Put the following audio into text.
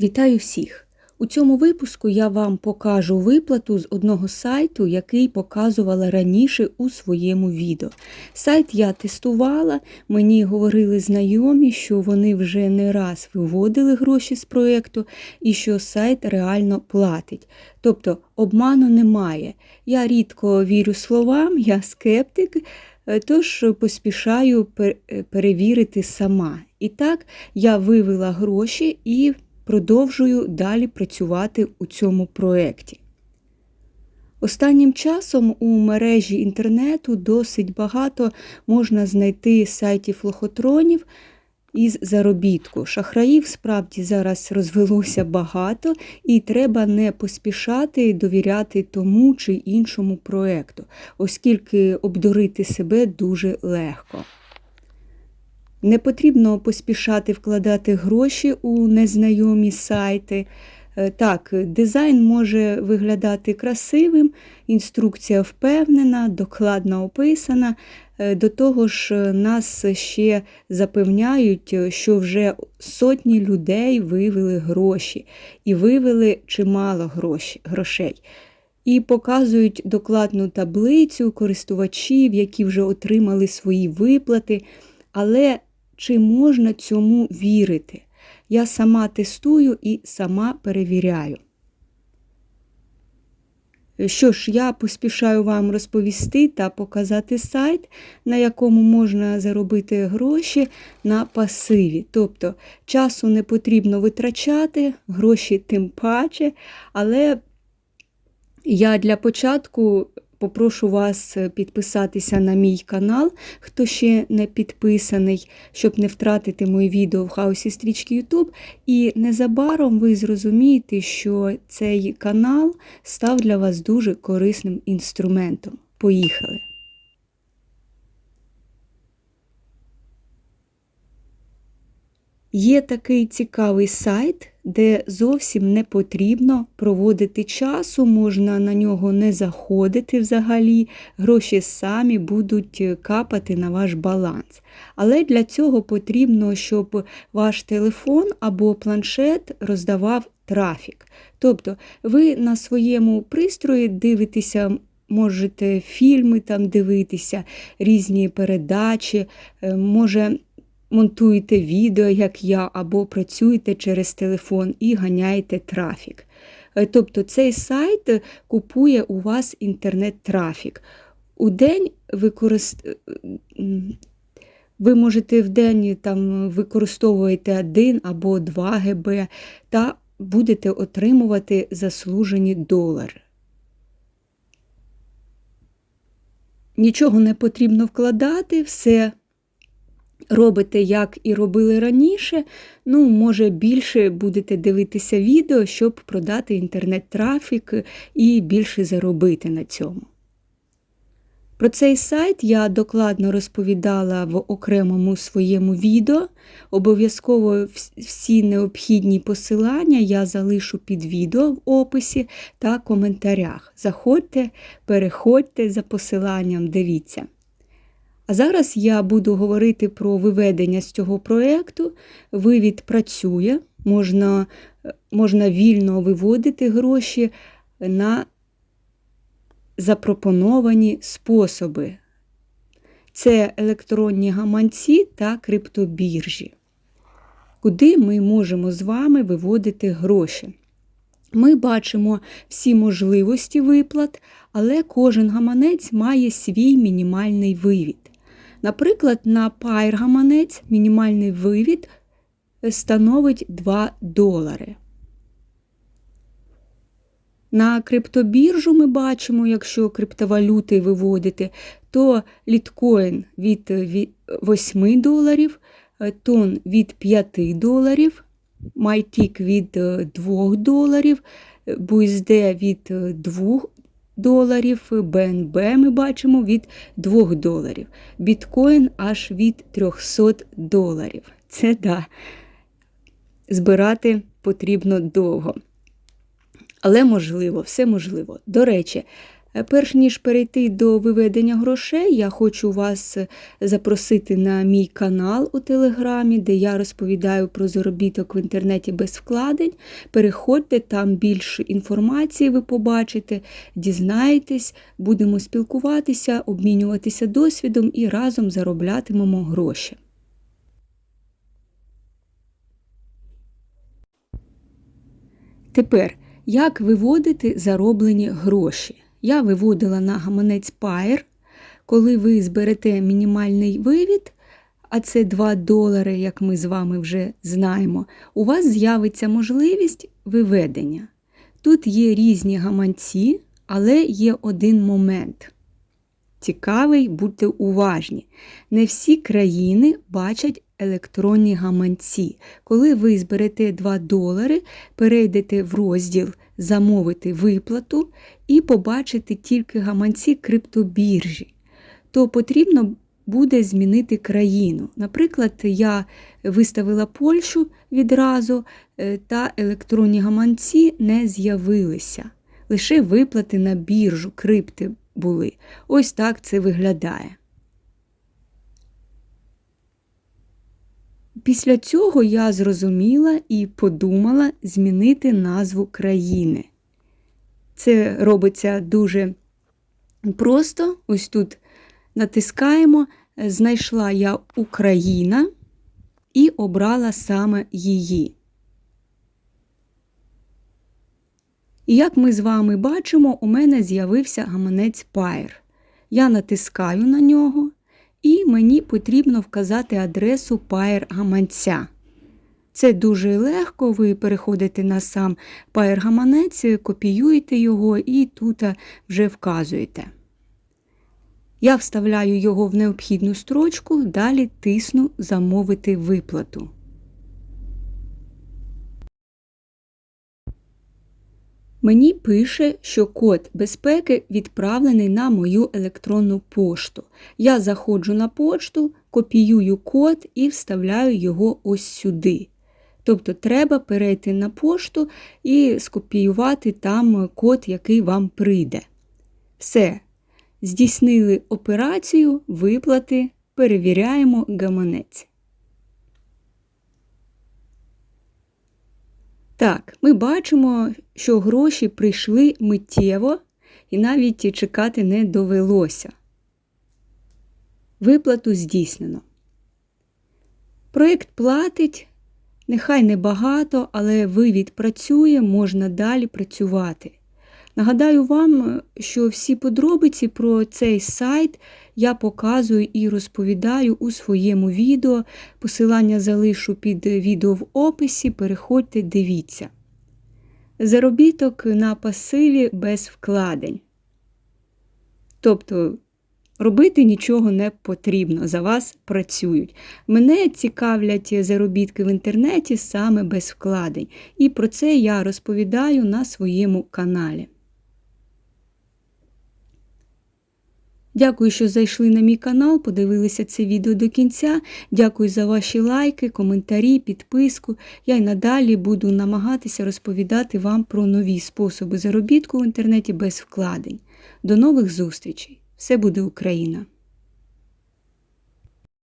Вітаю всіх! У цьому випуску я вам покажу виплату з одного сайту, який показувала раніше у своєму відео. Сайт я тестувала, мені говорили знайомі, що вони вже не раз виводили гроші з проєкту і що сайт реально платить. Тобто обману немає. Я рідко вірю словам, я скептик. е, Тож поспішаю е, перевірити сама. І так я вивела гроші і продовжую далі працювати у цьому проєкті. Останнім часом у мережі інтернету досить багато можна знайти сайтів лохотронів із заробітку. Шахраїв справді зараз розвелося багато, і треба не поспішати довіряти тому чи іншому проєкту, оскільки обдурити себе дуже легко. Не потрібно поспішати вкладати гроші у незнайомі сайти. Е, Так, дизайн може виглядати красивим, інструкція впевнена, докладно описана. Е, До того ж, е, нас ще запевняють, що вже сотні людей вивели гроші і вивели чимало грошей. І показують докладну таблицю користувачів, які вже отримали свої виплати. Але чи можна цьому вірити? Я сама тестую і сама перевіряю. Що ж, я поспішаю вам розповісти та показати сайт, на якому можна заробити гроші на пасиві. Тобто часу не потрібно витрачати, гроші тим паче, але я для початку попрошу вас підписатися на мій канал, хто ще не підписаний, щоб не втратити мої відео в хаосі стрічки YouTube. І незабаром ви зрозумієте, що цей канал став для вас дуже корисним інструментом. Поїхали! Є такий цікавий сайт, де зовсім не потрібно проводити часу, можна на нього не заходити взагалі, гроші самі будуть капати на ваш баланс. Але для цього потрібно, щоб ваш телефон або планшет роздавав трафік. Тобто ви на своєму пристрої дивитеся. Можете фільми там дивитися, різні передачі, е, може монтуєте відео, як я, або працюєте через телефон і ганяєте трафік. Е, Тобто цей сайт купує у вас інтернет-трафік. У день використ... ви можете в день там використовувати 1 або 2 ГБ та будете отримувати заслужені долари. Нічого не потрібно вкладати, все робите, як і робили раніше. Ну, може, більше будете дивитися відео, щоб продати інтернет-трафік і більше заробити на цьому. Про цей сайт я докладно розповідала в окремому своєму відео. Обов'язково всі необхідні посилання я залишу під відео в описі та коментарях. Заходьте, переходьте за посиланням, дивіться. А зараз я буду говорити про виведення з цього проєкту. Вивід працює, можна, можна вільно виводити гроші на запропоновані способи. Це електронні гаманці та криптобіржі, куди ми можемо з вами виводити гроші. Ми бачимо всі можливості виплат, але кожен гаманець має свій мінімальний вивід. Наприклад, на Pair гаманець мінімальний вивід становить 2 долари. На криптобіржу ми бачимо, якщо криптовалюти виводити, то літкоін від 8 доларів, тон від 5 доларів, MyTick від 2 доларів, BUSD від 2 доларів, БНБ ми бачимо від 2 доларів, біткоін аж від 300 доларів. Це да, збирати потрібно довго. Але можливо, все можливо. До речі, Перш ніж перейти до виведення грошей, я хочу вас е, запросити на мій канал у Телеграмі, де я розповідаю про заробіток в інтернеті без вкладень. Переходьте, там більше інформації ви побачите, дізнаєтесь, будемо спілкуватися, обмінюватися досвідом і разом зароблятимемо гроші. Тепер, як виводити зароблені гроші? Я виводила на гаманець Pair. Коли ви зберете мінімальний вивід, а це 2 долари, як ми з вами вже знаємо, у вас з'явиться можливість виведення. Тут є різні гаманці, але є один момент. Цікавий, будьте уважні. Не всі країни бачать електронні гаманці. Коли ви зберете 2 долари, перейдете в розділ Замовити виплату і побачите тільки гаманці криптобіржі, то потрібно буде змінити країну. Наприклад, я виставила Польщу відразу, е, та електронні гаманці не з'явилися. Лише виплати на біржу, крипти були. Ось так це виглядає. Після цього я зрозуміла і подумала змінити назву країни. Це робиться дуже просто. Ось тут натискаємо, знайшла я Україна і обрала саме її. І як ми з вами бачимо, у мене з'явився гаманець Pair. Я натискаю на нього, і мені потрібно вказати адресу паєр гаманця. Це дуже легко, ви переходите на сам паєр гаманець, копіюєте його і тут вже вказуєте. Я вставляю його в необхідну строчку, далі тисну Замовити виплату. Мені пише, що код безпеки відправлений на мою електронну пошту. Я заходжу на пошту, копіюю код і вставляю його ось сюди. Тобто треба перейти на пошту і скопіювати там код, який вам прийде. Все. Здійснили операцію, виплати, перевіряємо гаманець. Так, ми бачимо, що гроші прийшли миттєво і навіть чекати не довелося. Виплату здійснено. Проєкт платить, нехай небагато, але вивід працює, можна далі працювати. Нагадаю вам, що всі подробиці про цей сайт я показую і розповідаю у своєму відео. Посилання залишу під відео в описі, переходьте, дивіться. Заробіток на пасиві без вкладень. Тобто робити нічого не потрібно, за вас працюють. Мене цікавлять заробітки в інтернеті саме без вкладень. І про це я розповідаю на своєму каналі. Дякую, що зайшли на мій канал, подивилися це відео до кінця. Дякую за ваші лайки, коментарі, підписку. Я й надалі буду намагатися розповідати вам про нові способи заробітку в інтернеті без вкладень. До нових зустрічей! Все буде Україна!